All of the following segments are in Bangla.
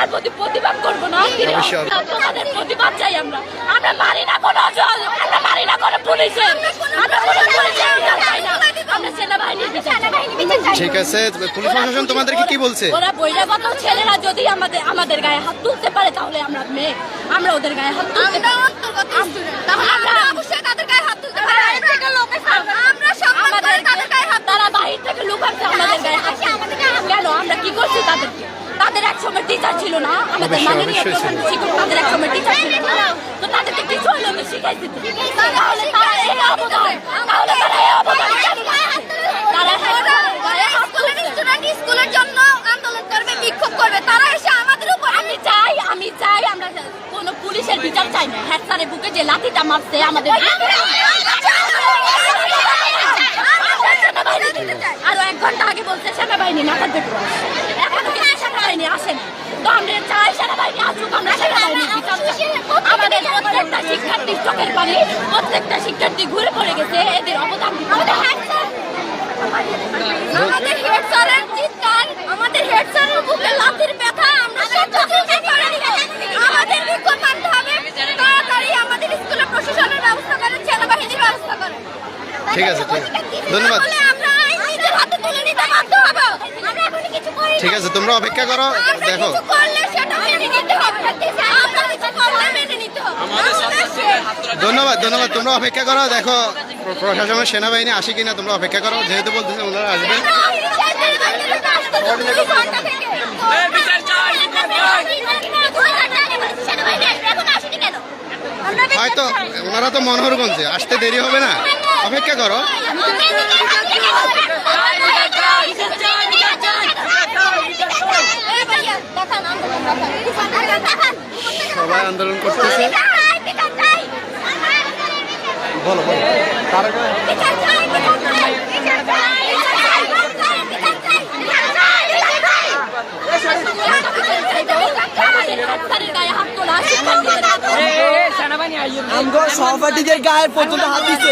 তার প্রতি প্রতিবাদ করব না। তোমাদের প্রতিবাদ চাই আমরা। আমরা মারি না কোনো আমরা মারি না কোনো পুলিশে। আমরা কোনো পুলিশের চাই না। আমরা সেনাবাহিনীর বিচার ঠিক আছে পুলিশ প্রশাসন তোমাদেরকে কি বলছে? ওরা বহিরাগত ছেলেরা যদি আমাদের আমাদের গায়ে হাত তুলতে পারে তাহলে আমরা মেয়ে। আমরা ওদের গায়ে হাত তুলতে তাহলে আমরা অবশ্যই তাদের গায়ে হাত তুলতে পারি। আমরা আমাদের তাদের গায়ে হাত তারা বাহির থেকে লুকাচ্ছে আমাদের গায়ে হাত কেন আমরা কি করছি তাদেরকে তাদের এক সময় টিচার ছিল না আমাদের অবশ্যই, অবশ্যই ছিল। তাদের এক টিচার ছিল। তো তাদেরকে কিছু হলে আমি শিখাইছি। তো। তাহলে তারা এই অবদান তাহলে তারা এই অবদান তারা গায়ে হাত তুলছে। স্কুলের জন্য আন্দোলন করবে বিক্ষোভ করবে। তারা এসে আমাদের উপর আমি চাই আমি চাই আমরা কোন পুলিশের বিচার চাই না। হ্যাঁ স্যারের বুকে যে লাঠিটা মারছে আমাদের আরও এক ঘণ্টা আগে বলছে সেনাবাহিনী নাটার দেখব এখনও কিন্তু সেনাবাহিনী আসে না তো আমরা চাই সেনাবাহিনী আসুক আমরা সেনাবাহিনী বিচার চাই। আমাদের প্রত্যেকটা শিক্ষার্থী চোখের পানি প্রত্যেকটা শিক্ষার্থী ঘুরে পড়ে গেছে এদের অবদান দিতে আমাদের হেড স্যারের চিৎকার আমাদের হেড স্যারের বুকে লাথির ব্যথা আমরা সহ্য করতে পারি না। আমাদের বিক্ষোভ মানতে হবে তাড়াতাড়ি আমাদের স্কুলের প্রশাসনের ব্যবস্থা করে সেনাবাহিনীর ব্যবস্থা করে ঠিক আছে, ঠিক ধন্যবাদ। আমরা নিজের হাতে তুলে নিতে বাধ্য হব ঠিক আছে তোমরা অপেক্ষা করো দেখো। ধন্যবাদ ধন্যবাদ। তোমরা অপেক্ষা করো দেখো প্র- প্রশাসনের সেনাবাহিনী আসে কিনা তোমরা অপেক্ষা করো। যেহেতু বলতেছে ওনারা আসবে। হয়তো ওনারা তো মনোহরগঞ্জে আসতে দেরি হবে না। অপেক্ষা করো। আন্দোলন করতেছে। বলো বলো। আমাদের হাত। আমগো সহপাঠীদের পর্যন্ত দিচ্ছে।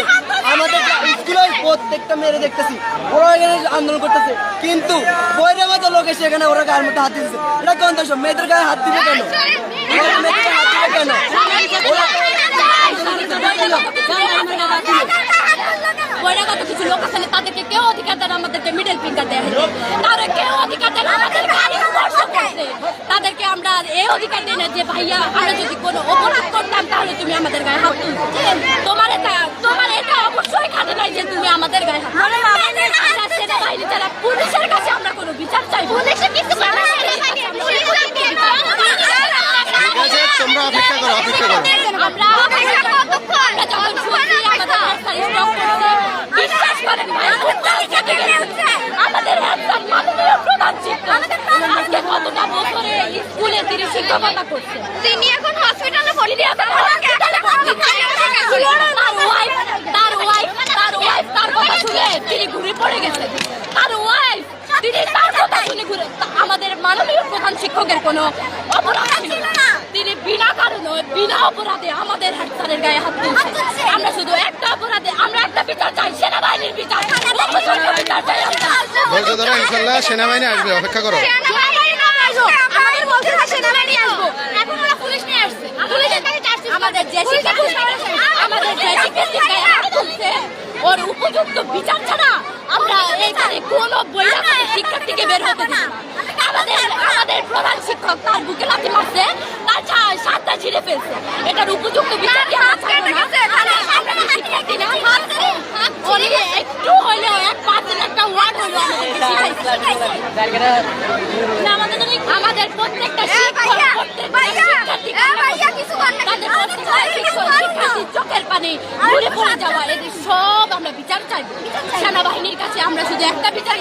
আমাদের স্কুলের প্রত্যেকটা মেরে দেখতেছি ওরা এখানে আন্দোলন করতেছে। কিন্তু বৈরাগত লোক এসে এখানে ওরা গায়ের মধ্যে হাত দিচ্ছে এটা কোন দেশ মেয়েদের গায়ে হাত দিবে কেন? মেয়েদের গায়ে হাত দিবে কেন বহিরাগত কিছু লোক আছে তাদেরকে কেউ অধিকার দেন আমাদেরকে মিডল ফিঙ্গার দেয় তারা কেউ অধিকার দেন আমাদের তাদেরকে আমরা এই অধিকার দিই না যে ভাইয়া আমরা যদি কোনো অপরাধ করতাম তাহলে তুমি আমাদের গায়ে হাত তোমার এটা তোমার এটা অবশ্যই খাটে নাই যে তুমি আমাদের গায়ে হাত সেনাবাহিনী যারা পুলিশের কাছে আমরা কোনো বিচার চাই পুলিশের আছে, তোমরা অপেক্ষা করো অপেক্ষা করো আমরা আমরা যখন শুনছি আমাদের রাস্তায় স্টপ করছে আমাদের রাস্তার মাননীয় প্রধান শিক্ষক কতটা বছরে স্কুলে তিনি শিক্ষকতা করছেন তিনি এখন হসপিটালে ভর্তি তার ওয়াইফ তার তিনি ঘুরে পড়ে গেছেন তার ওয়াইফ তিনি তার কথা শুনে ঘুরে আমাদের মাননীয় প্রধান শিক্ষকের কোনো অপরাধ ছিল কারণে বিনা অপরাধে আমাদের হাটসারের গায়ে হাত তুলছে। আমরা শুধু একটা অপরাধে আমরা একটা বিচার চাই সেনাবাহিনীর বিচার। লোকসংখ্যা বিচার চাই আমরা। বলতে ধরো ইনশাল্লাহ সেনাবাহিনী আসবে অপেক্ষা করো। আমাদের বলতে সেনাবাহিনী আসব এখন ওরা পুলিশ নিয়ে আসছে। পুলিশের কাছে আমাদের যে শিক্ষার্থী আমাদের যে শিক্ষার্থী গায়ে হাত তুলছে। ওর উপযুক্ত বিচার ছাড়া আমরা এখানে কোনো বইরা শিক্ষার্থীকে বের হতে না। আমাদের আমাদের প্রধান শিক্ষক তার বুকে লাথি মারছে তার সাতটা ছিঁড়ে ফেলছে এটার উপযুক্ত আমরা? একটু পার্সেন্ট একটা ওয়ার্ড আমাদের প্রত্যেকটা শিক্ষক প্রত্যেকটা ভাইয়া, শিক্ষার্থী এ ভাইয়া, কিছু কর না, তাদের আমাদের প্রত্যেকটা ভাইয়া, কিছু শিক্ষক- কর না। শিক্ষার্থীর চোখের পানি পড়ে যাওয়া এদের সব আমরা বিচার চাইব সেনাবাহিনীর কাছে আমরা শুধু একটা বিচার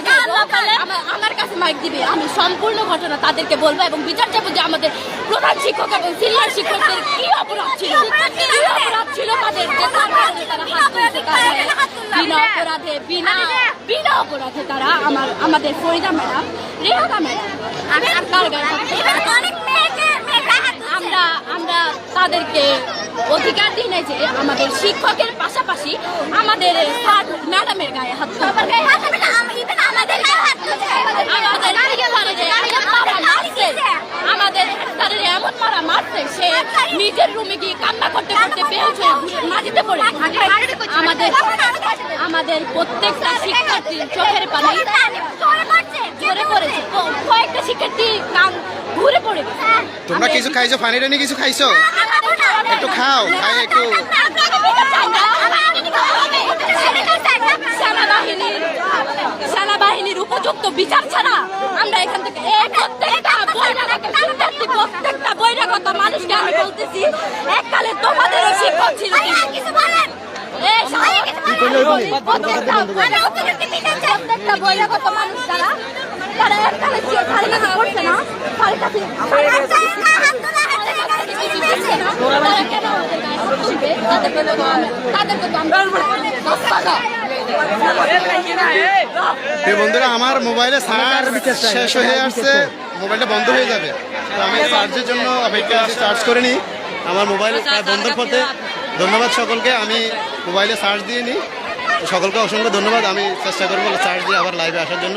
আমার- কাছে মাইক দিবে। আমি সম্পূর্ণ ঘটনা তাদেরকে বলব এবং বিচার চাইব যে আমাদের প্রধান শিক্ষক এবং সিনিয়র শিক্ষকদের কি অপরাধ ছিল কি অপরাধ ছিল? তাদের। বিনা অপরাধে বিনা বিনা অপরাধে তারা আমার আমাদের ফরিদা ম্যাডাম রেহানা ম্যাডাম আমরা আমরা তাদেরকে অধিকার দিই যে আমাদের শিক্ষকের পাশাপাশি আমাদের স্যার ম্যাডামের গায়ে হাত তুলবে। গায়ে হাত আমাদের। আমাদের হাত তুলছে। মারছে। আমাদের নিজের রুমে গিয়ে কান্না করতে করতে ঘুরে মাটিতে পড়ে আমাদের আমাদের প্রত্যেকটা শিক্ষার্থীর চোখের পানি কয়েকটা শিক্ষার্থী ঘুরে পড়ে তোমরা কিছু খাইছো পানি টানি কিছু খাইছো একটু খাও, খাই একটু। সেনাবাহিনীর উপযুক্ত বিচার ছাড়া আমরা এখান থেকে প্রত্যেকটা প্রত্যেকটা বহিরাগত মানুষকে আমি বলতেছি এককালে তোমাদেরও শিক্ষক ছিল প্রত্যেকটা বহিরাগত মানুষ যারা বন্ধুরা, আমার মোবাইলে চার্জ শেষ হয়ে আসছে। মোবাইলটা বন্ধ হয়ে যাবে। তো আমি চার্জের জন্য অপেক্ষা চার্জ করে নিই। আমার মোবাইল প্রায় বন্ধর পথে। ধন্যবাদ সকলকে। আমি মোবাইলে চার্জ দিয়ে নিই। সকলকে অসংখ্য ধন্যবাদ। আমি চেষ্টা করব চার্জ দিয়ে আবার লাইভে আসার জন্য।